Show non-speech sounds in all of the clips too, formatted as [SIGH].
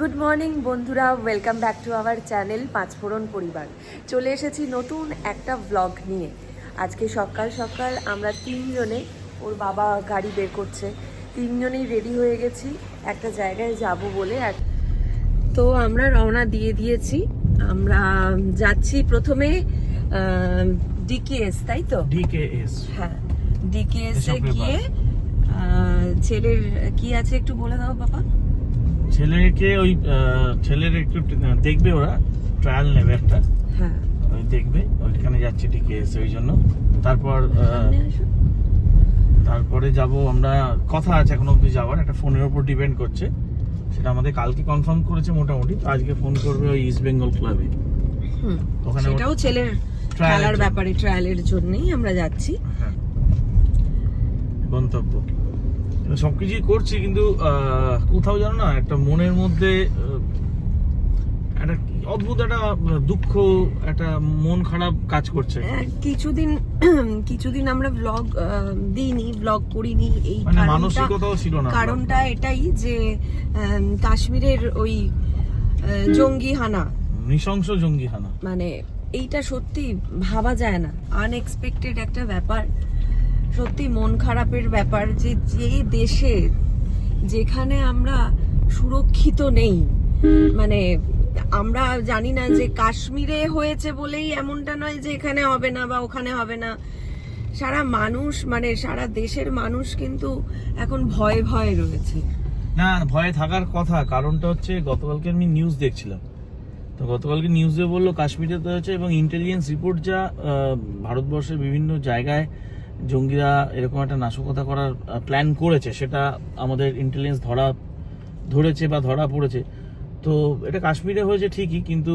Good morning বন্ধুরা। Welcome back to our channel Panchphoron পরিবার। চলে এসেছি নতুন একটা ব্লগ নিয়ে। আজকে সকাল সকাল আমরা তিনজনে ওর বাবা গাড়ি বের করছে তিনজনেই রেডি হয়ে গেছি একটা জায়গায় যাব বলে। আর তো আমরা রওনা দিয়ে দিয়েছি। আমরা যাচ্ছি প্রথমে ডিকেএস তাই তো? ডিকেএস হ্যাঁ ডিকেএস এ গিয়ে ছেলের কি আছে একটু বলে দাও বাবা? ছেলেকে ওই ছেলের একটু দেখবে ওরা ট্রায়াল নেবে একটা। হ্যাঁ। ওই দেখবে ওইখানে যাচ্ছে ডিকেএস ওই জন্য। তারপর। তারপরে যাব আমরা কথা আছে এখন অব্দি যাওয়ার একটা ফোনের উপর ডিপেন্ড করছে। সেটা আমাদের কালকে কনফার্ম করেছে মোটামুটি তো আজকে ফোন করবে ওই ইস্ট বেঙ্গল ক্লাবে হুম, ওখানে সেটাও ছেলের খেলার ব্যাপারে ট্রায়ালের জন্যই আমরা যাচ্ছি। হ্যাঁ। গন্তব্য। সবকিছুই করছি কিন্তু কোথাও জানো না একটা মনের মধ্যে একটা অদ্ভুত একটা দুঃখ একটা মন খারাপ কাজ করছে। কিছুদিন [CLEARS THROAT] কিছুদিন আমরা ব্লগ দিইনি ব্লগ করিনি এই মানে কারণটা- মানসিকতাও ছিল না। কারণটা এটাই যে কাশ্মীরের ওই জঙ্গি হানা। নৃশংস জঙ্গি হানা। মানে এইটা সত্যি ভাবা যায় না। আনএক্সপেক্টেড একটা ব্যাপার। সত্যি মন খারাপের ব্যাপার যে যে দেশে যেখানে আমরা সুরক্ষিত নেই মানে আমরা জানি না যে কাশ্মীরে হয়েছে বলেই এমনটা নয় যে এখানে হবে না বা ওখানে হবে না। সারা মানুষ মানে সারা দেশের মানুষ কিন্তু এখন ভয়ে ভয়ে রয়েছে। না, ভয়ে থাকার কথা। কারণটা হচ্ছে গতকালকে আমি নিউজ দেখছিলাম। তো গতকালকে নিউজে বলল, কাশ্মীরে তো হয়েছে এবং ইন্টেলিজেন্স রিপোর্ট যা ভারতবর্ষের বিভিন্ন জায়গায় জঙ্গিরা এরকম একটা নাশকতা করার প্ল্যান করেছে সেটা আমাদের ইন্টেলিজেন্স ধরা ধরেছে বা ধরা পড়েছে। তো এটা কাশ্মীরে হয়েছে ঠিকই কিন্তু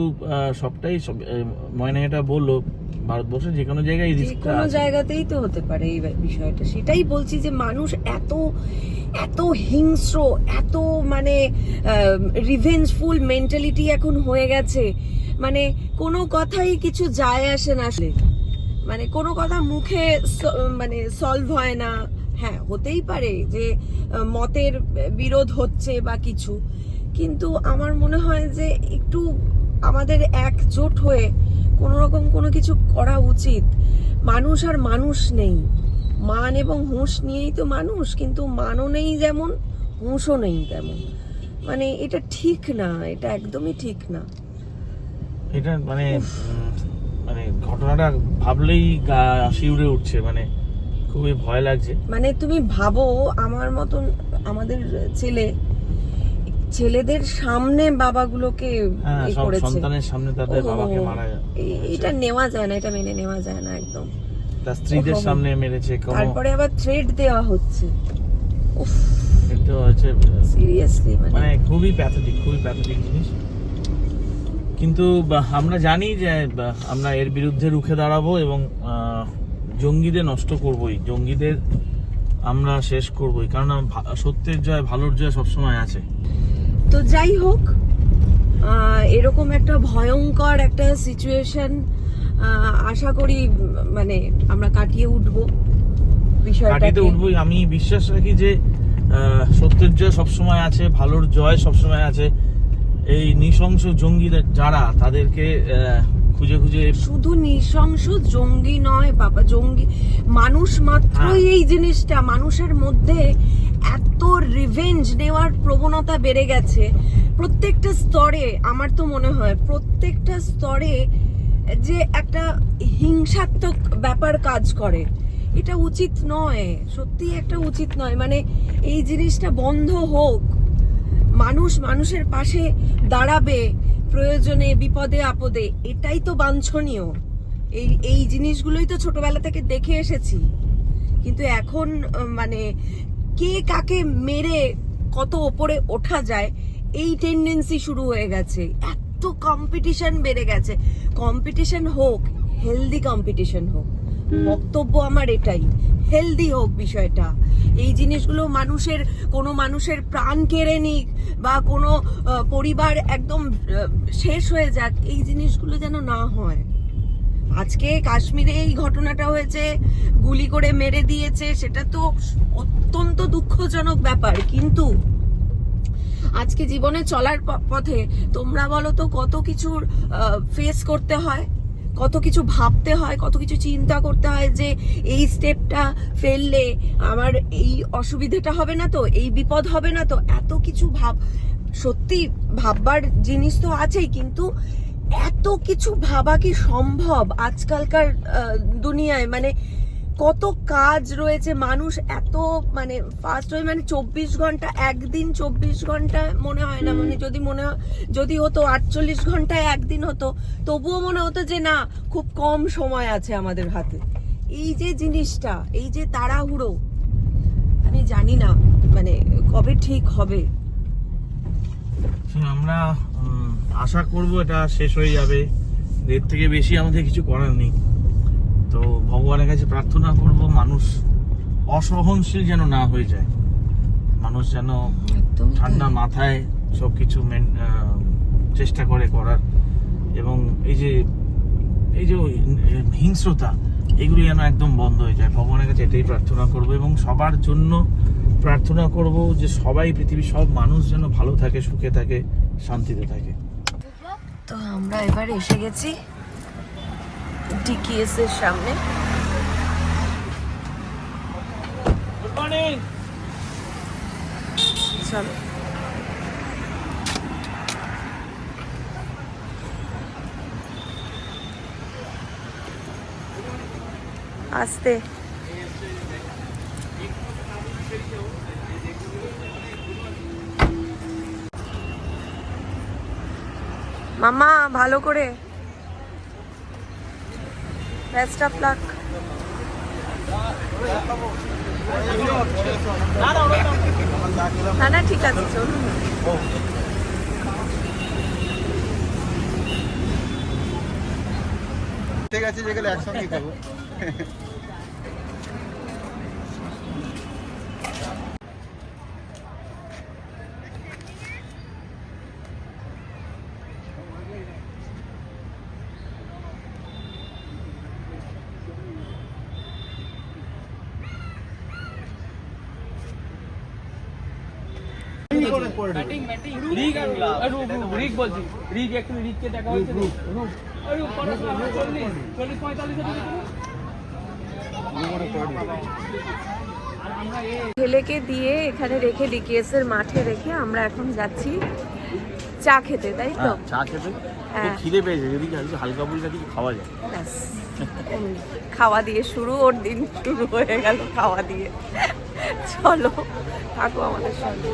সবটাই সব ময়না এটা বলল ভারতবর্ষের যে কোনো জায়গায় রিস্কটা কোনো জায়গাতেই তো হতে পারে এই বিষয়টা। সেটাই বলছি যে মানুষ এত এত হিংস্র এত মানে রিভেঞ্জফুল মেন্টালিটি এখন হয়ে গেছে। মানে কোনো কথাই কিছু যায় আসে না। আসলে মানে কোনো কথা মুখে মানে সলভ হয় না। হ্যাঁ হতেই পারে যে মতের বিরোধ হচ্ছে বা কিছু। কিন্তু আমার মনে হয় যে একটু আমাদের একজোট হয়ে কোনো রকম কোনো কিছু করা উচিত। মানুষ আর মানুষ নেই। মান এবং হুঁশ নিয়েই তো মানুষ কিন্তু মানও নেই যেমন হুঁশও নেই তেমন। মানে এটা ঠিক না এটা একদমই ঠিক না। এটা মানে মানে ঘটনাটা ভাবলেই গা শিউরে উঠছে মানে খুবই ভয় লাগছে। মানে তুমি ভাবো আমার মতন আমাদের ছেলে ছেলেদের সামনে বাবাগুলোকে হ্যাঁ করেছে। সন্তানের সামনে তাদের বাবাকে মারা এটা নেওয়া যায় না এটা মেনে নেওয়া যায় না একদম। তার স্ত্রীদের সামনে মেরেছে তারপরে আবার থ্রেড দেওয়া হচ্ছে। উফ। এটা হচ্ছে। সিরিয়াসলি মানে মানে খুবই প্যাথেটিক খুবই প্যাথেটিক জিনিস। কিন্তু আমরা জানি যে আমরা এর বিরুদ্ধে রুখে দাঁড়াবো এবং জঙ্গিদের নষ্ট করবই। জঙ্গিদের আমরা শেষ করবই। কারণ সত্যের জয় ভালোর জয় সবসময় আছে। তো যাই হোক এরকম একটা ভয়ঙ্কর একটা সিচুয়েশন আশা করি মানে আমরা কাটিয়ে উঠবো কাটিতে উঠবই। আমি বিশ্বাস রাখি যে সত্যের জয় সবসময় আছে ভালোর জয় সবসময় আছে। এই নৃশংস জঙ্গিদের যারা তাদেরকে খুঁজে খুঁজে শুধু নৃশংস জঙ্গি নয় বাবা জঙ্গি মানুষ মাত্রই হ্যাঁ। এই জিনিসটা মানুষের মধ্যে এত রিভেঞ্জ নেওয়ার প্রবণতা বেড়ে গেছে প্রত্যেকটা স্তরে আমার তো মনে হয় প্রত্যেকটা স্তরে যে একটা হিংসাত্মক ব্যাপার কাজ করে এটা উচিত নয় সত্যি একটা উচিত নয় মানে এই জিনিসটা বন্ধ হোক মানুষ মানুষের পাশে দাঁড়াবে, প্রয়োজনে, বিপদে, আপদে, এটাই তো বাঞ্ছনীয়। এই এই জিনিসগুলোই তো ছোটবেলা থেকে দেখে এসেছি। কিন্তু এখন মানে কে কাকে মেরে কত ওপরে ওঠা যায়, এই টেন্ডেন্সি শুরু হয়ে গেছে। এত কম্পিটিশন বেড়ে গেছে। কম্পিটিশন হোক হেলদি কম্পিটিশন হোক। বক্তব্য আমার এটাই। হেলদি হোক বিষয়টা। এই জিনিসগুলো মানুষের, কোনো মানুষের প্রাণ কেড়ে নিক বা কোনো পরিবার একদম শেষ হয়ে যাক, এই জিনিসগুলো যেন না হয়। আজকে কাশ্মীরে এই ঘটনাটা হয়েছে, গুলি করে মেরে দিয়েছে, সেটা তো অত্যন্ত দুঃখজনক ব্যাপার। কিন্তু আজকে জীবনে চলার পথে তোমরা বলো তো কত কিছুর ফেস করতে হয়? কত কিছু ভাবতে হয়, কত কিছু চিন্তা করতে হয় যে এই স্টেপটা ফেললে আমার এই অসুবিধাটা হবে না তো, এই বিপদ হবে না তো, এত কিছু ভাব, সত্যি ভাববার জিনিস তো আছেই, কিন্তু এত কিছু ভাবা কি সম্ভব আজকালকার দুনিয়ায়? মানে কত কাজ রয়েছে, মানুষ এত মানে ফার্স্ট হয়ে মানে চব্বিশ ঘণ্টা, একদিন চব্বিশ ঘণ্টা মনে হয় না মানে যদি মনে হয়, যদি হতো আটচল্লিশ ঘন্টায় একদিন হতো, তবুও মনে হতো যে না, খুব কম সময় আছে আমাদের হাতে। এই যে জিনিসটা, এই যে তাড়াহুড়ো, আমি জানি না মানে কবে ঠিক হবে। আমরা আশা করব এটা শেষ হয়ে যাবে। এর থেকে বেশি আমাদের কিছু করার নেই। তো ভগবানের কাছে প্রার্থনা করব মানুষ অসহনশীল যেন না হয়ে যায়। মানুষ যেন ঠান্ডা মাথায় সব কিছু চেষ্টা করে করার। এবং এই যে এই যে হিংস্রতা এগুলি যেন একদম বন্ধ হয়ে যায়। ভগবানের কাছে এটাই প্রার্থনা করব এবং সবার জন্য প্রার্থনা করব যে সবাই পৃথিবীর সব মানুষ যেন ভালো থাকে সুখে থাকে শান্তিতে থাকে। তো আমরা এবার এসে গেছি। ডিকিএস এর সামনে চলো। আসতে। মামা ভালো করে। বেস্ট অফ লাক না না ঠিক আছে চলুন। ঠিক আছে যেগুলো একসঙ্গে খাব রুক রুক রিক বলছি। রিক একটু রিককে দেখা চল্লিশ। চল্লিশ পঁয়তাল্লিশ ছেলেকে দিয়ে এখানে রেখে ডিকেএস এর মাঠে রেখে আমরা এখন যাচ্ছি চা খেতে তাই তো? চা খেতে। হ্যাঁ। খিদে পেয়েছে। যদি হালকা ফুলকা কিছু খাওয়া যায়। ব্যাস। খাওয়া দিয়ে শুরু ওর দিন শুরু হয়ে গেল খাওয়া দিয়ে। চলো থাকো আমাদের সঙ্গে।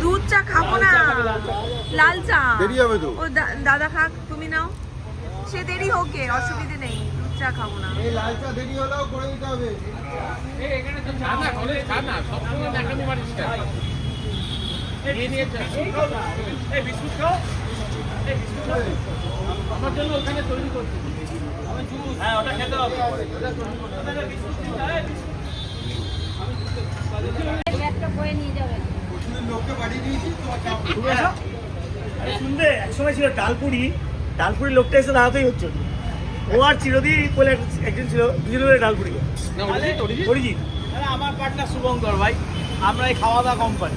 দুধ চা খাব না। লাল চা। দেরি হবে তো। ও দাদা খাক তুমি নাও। সে দেরি হোক অসুবিধে নেই। দুধ চা খাব না। এই লালচা দেরি হলেও করে দিতে হবে। এখানে তো চা না চা না। আমার জন্য ওখানে তৈরি করছি হ্যাঁ ওটা খেতে হবে শুনবে একসময় ছিল ডালপুরি ডালপুরি লোকটা এসে দাঁড়াতেই হচ্ছে ও আর চিরদি বলে একজন ছিল দুজন মিলে ডালপুরি অরিজিৎ আমার পার্টনার শুভঙ্কর ভাই। আমরা এই খাওয়া দাওয়া কোম্পানি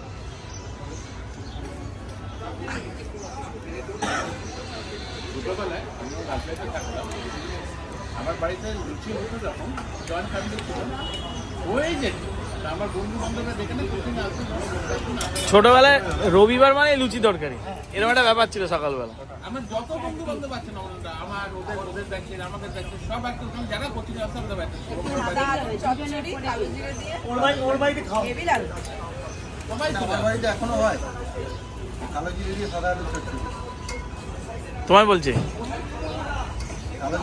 আমরা থাকতাম আমার বাড়িতে লুচি হতো যখন জয়েন্ট ফ্যামিলি ছিল হয়ে যেত। আমার বন্ধু বান্ধবরা দেখে না। আসতো ছোটবেলায় রবিবার মানে লুচি তরকারি। এরকম একটা ব্যাপার ছিল সকালবেলা। আমার যত বন্ধু বান্ধব আছে না আমার ওদের ওদের ব্যাচের আমাদের ব্যাচের সব একদম যারা কোচিং আমাদের ব্যাচের ওর ভাই ওর বাড়িতে খাও। সবাই আমার বাড়িতে এখনও হয়। কালো জিরে দিয়ে সাদা আলু চচ্চড়ি। তোমায় বলছে। কালো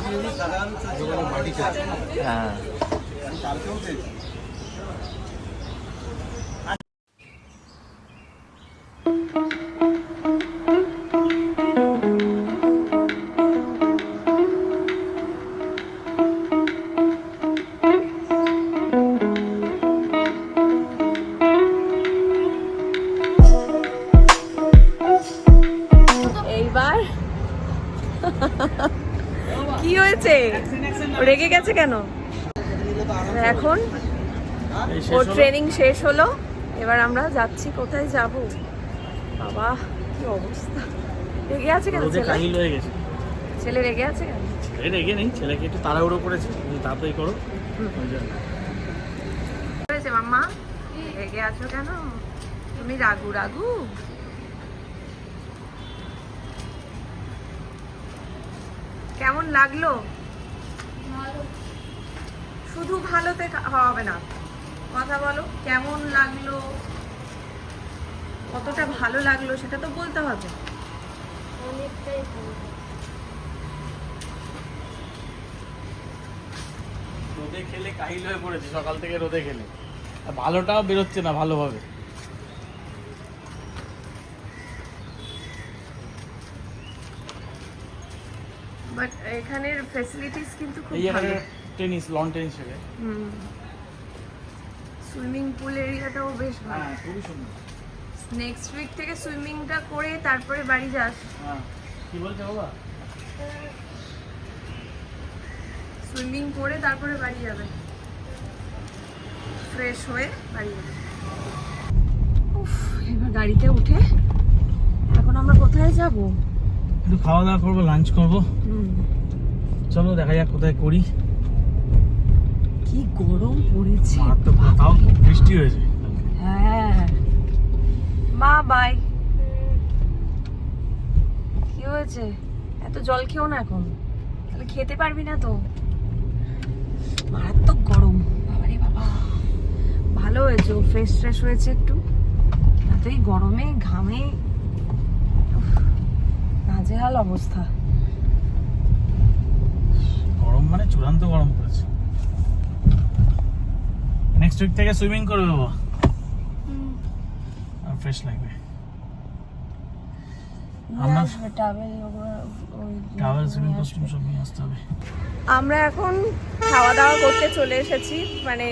কেন? এখন ওর ট্রেনিং শেষ হলো এবার আমরা যাচ্ছি কোথায় যাব? বাবা কি অবস্থা। রেগে আছে কেন ছেলে? কাহিল হয়ে গেছে। ছেলে রেগে আছে কেন? রেগে নেই ছেলেকে একটু তাড়াহুড়ো করেছে তুমি তাড়াতাড়ি করো। হয়েছে মাম্মা? রেগে আছো কেন? তুমি রাগু রাগু। কেমন লাগল? শুধু ভালোতে হবে না। কথা বলো কেমন লাগল? কতটা ভালো লাগল সেটা তো বলতে হবে। অনেকটাই ভালো রোদে খেলে কাহিল হয়ে পড়েছে সকাল থেকে রোদে খেলে। ভালোটাও বেরোচ্ছে না ভালোভাবে। বাট এখানের ফেসিলিটিস কিন্তু খুব ভালো। টেনিস লন টেনিস খেলে সুইমিং পুল এরিয়াটাও বেশ ভালো। হ্যাঁ খুবই সুন্দর। নেক্সট উইক থেকে সুইমিংটা করে তারপরে বাড়ি যাস। হ্যাঁ। কি বলছে বাবা? সুইমিং করে তারপরে বাড়ি যাবে। ফ্রেশ হয়ে বাড়ি যাবে। উফ এবার গাড়িতে উঠে এখন আমরা কোথায় যাব? একটু খাওয়া দাওয়া করব লাঞ্চ করব। চলো দেখা যাক কোথায় করি। কি গরম পড়েছে। তাও বৃষ্টি হয়েছে। হ্যাঁ। মা বাই কি হয়েছে? এত জল খেও না এখন। তাহলে খেতে পারবি না তো। মারাত্মক গরম। বাবারে বাবা। ভালো হয়েছে ও ফ্রেশ ফ্রেশ হয়েছে একটু। এতই গরমে ঘামে। নাজেহাল অবস্থা। গরম মানে চূড়ান্ত গরম পড়েছে। নেক্সট উইক থেকে সুইমিং করবে বাবা আর ফ্রেশ লাগবে। আমরা ট্রাভেল সুইমিং কস্টিউম সব নিয়ে আসতে হবে। আমরা এখন খাওয়া দাওয়া করতে চলে এসেছি। মানে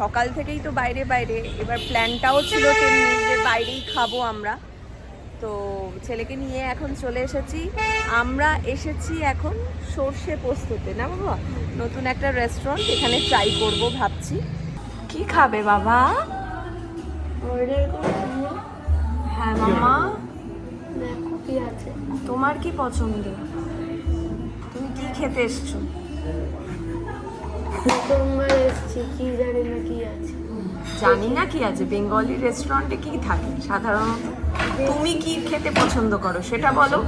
সকাল থেকেই তো বাইরে বাইরে। এবার প্ল্যানটাও ছিল তেমনি যে বাইরেই খাব আমরা। তো ছেলেকে নিয়ে এখন চলে এসেছি। আমরা এসেছি এখন সর্ষে পোস্ততে। না বাবা? নতুন একটা রেস্টুরেন্ট এখানে ট্রাই করব ভাবছি। কি খাবে বাবা? হ্যাঁ মামা। দেখো কি আছে। তোমার কি পছন্দ? তুমি কি খেতে এসছো? কি জানি না কি আছে। জানি না কি আছে বেঙ্গলি রেস্টুরেন্টে কি থাকে সাধারণত? তুমি কি খেতে পছন্দ করো সেটা বলো।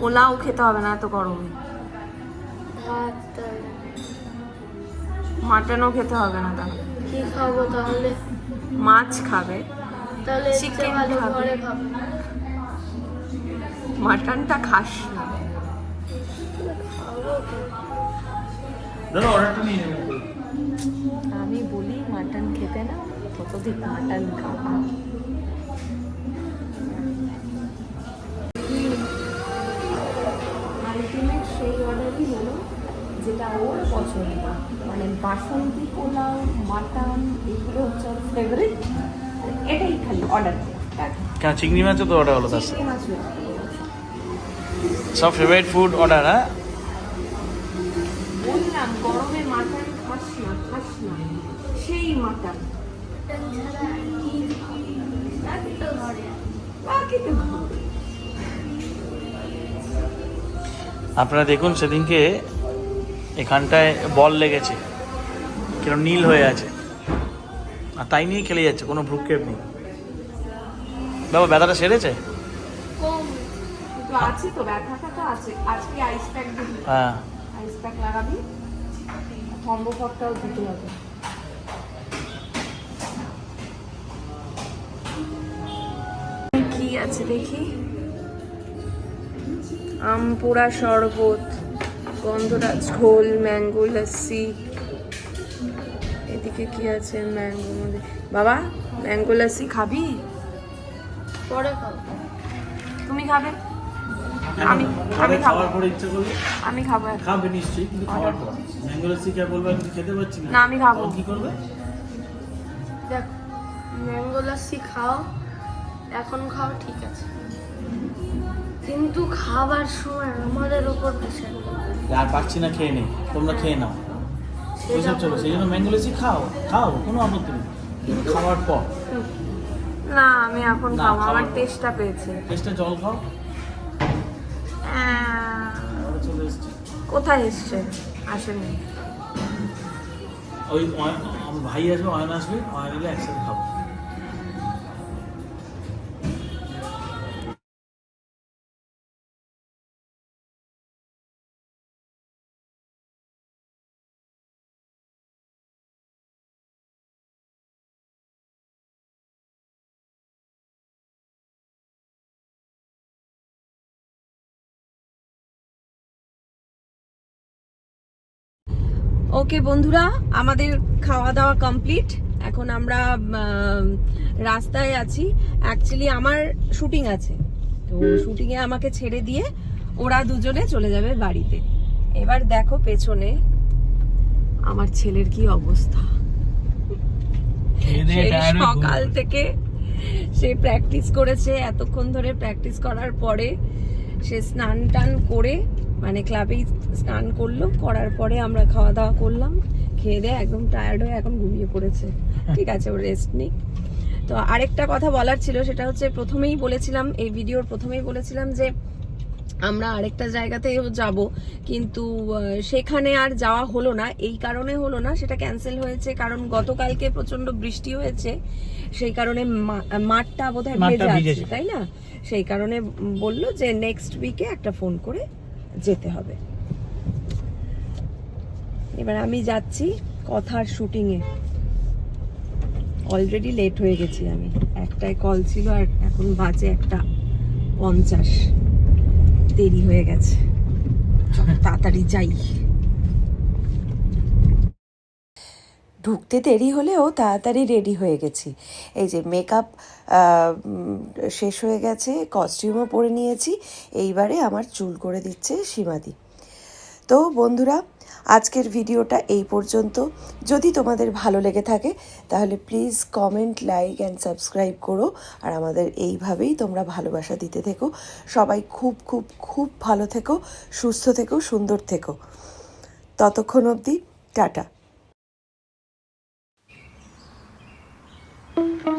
পোলাও খেতে হবে না এত গরমে। মাটনও খেতে হবে না তাহলে। কি খাব তাহলে? মাছ খাবে তাহলে চিকেন খাবে। মাটনটা খাস না। আমি বলি মাটন খেতে না কতদিন মাটন খাব যেটা ওর পছন্দ। মানে বাসন্তী পোলাও মাটন এগুলো হচ্ছে ওর ফেভারিট এটাই খালি অর্ডার কেন চিংড়ি মাছও তো অর্ডার হলো তার সব ফেভারিট ফুড অর্ডার হ্যাঁ? বললাম গরমে মাটন খাস না খাস না। সেই মাটন। আপনারা দেখুন সেদিনকে এখানটায় বল লেগেছে। কেন নীল হয়ে আছে? আর তাই নিয়ে খেলে যাচ্ছে কোনো ভ্রুক্ষেপ নেই। বাবা ব্যথাটা সেরেছে? হ্যাঁ। কি আছে দেখি? আমপুরা শরবত। গন্ধরাজ ঘোল ম্যাঙ্গো লস্যি এদিকে কি আছে? ম্যাঙ্গো মধ্যে। বাবা ম্যাঙ্গো লস্যি খাবি? পরে খাও তুমি খাবে? আমি আমি খাব। পরে ইচ্ছা করলে আমি খাব। খাবে নিশ্চয়ই কিন্তু খাওয়ার পর। ম্যাঙ্গো লস্যি কে বলবে আমি খেতে পারছি না, আমি খাব। কি করবে? দেখ ম্যাঙ্গো লাসি খাও এখন খাও ঠিক আছে। কিন্তু খাবার সময় আমাদের ওপর প্রেশার আর পাচ্ছি না খেয়ে নেই। তোমরা খেয়ে নাও। ওইসব চলো সেই জন্য ম্যাঙ্গো লস্যি খাও খাও কোনো আপত্তি নেই। খাওয়ার পর। না আমি এখন খাব আমার। টেস্টটা পেয়েছে। টেস্টে জল খাও। তারপরে কোথায় এসছে? আসেনি। ওই ভাই আসবে অয়ন আসবে অয়ন এলে একসাথে খাব। ওকে বন্ধুরা আমাদের খাওয়া দাওয়া কমপ্লিট এখন আমরা রাস্তায় আছি। অ্যাকচুয়ালি আমার শুটিং আছে। তো শুটিং এ আমাকে ছেড়ে দিয়ে ওরা দুজনে চলে যাবে বাড়িতে। এবার দেখো পেছনে আমার ছেলের কি অবস্থা। সকাল থেকে সে প্র্যাকটিস করেছে। এতক্ষণ ধরে প্র্যাকটিস করার পরে সে স্নান টান করে মানে ক্লাবেই স্নান করল করার পরে আমরা খাওয়া দাওয়া করলাম খেয়ে দিয়ে একদম টায়ার্ড হয়ে এখন ঘুমিয়ে পড়েছে। ঠিক আছে ও রেস্ট নিক। তো আরেকটা কথা বলার ছিল সেটা হচ্ছে প্রথমেই বলেছিলাম এই ভিডিওর প্রথমেই বলেছিলাম যে আমরা আরেকটা জায়গাতেও যাব কিন্তু সেখানে আর যাওয়া হলো না। এই কারণে হলো না সেটা ক্যান্সেল হয়েছে কারণ গতকালকে প্রচণ্ড বৃষ্টি হয়েছে। সেই কারণে মাঠটা বোধহয় ভেজে আছে তাই না? সেই কারণে বলল যে নেক্সট উইকে একটা ফোন করে যেতে হবে। এবার আমি যাচ্ছি কথার শুটিংয়ে অলরেডি লেট হয়ে গেছি আমি। একটাই কল ছিল আর এখন বাজে একটা পঞ্চাশ। দেরি হয়ে গেছে। তাড়াতাড়ি যাই। ঢুকতে দেরি হলেও তাড়াতাড়ি রেডি হয়ে গেছি। এই যে মেকআপ শেষ হয়ে গেছে কস্টিউমও পরে নিয়েছি। এইবারে আমার চুল করে দিচ্ছে সীমাদি। তো বন্ধুরা, আজকের ভিডিওটা এই পর্যন্ত। যদি তোমাদের ভালো লেগে থাকে, তাহলে please comment like and subscribe করো। আর আমাদের এইভাবেই তোমরা ভালোবাসা দিতে থেকো। সবাই খুব খুব খুব ভালো থেকো, সুস্থ থেকো, সুন্দর থেকো। ততক্ষণ অবধি, টাটা। Mm-hmm.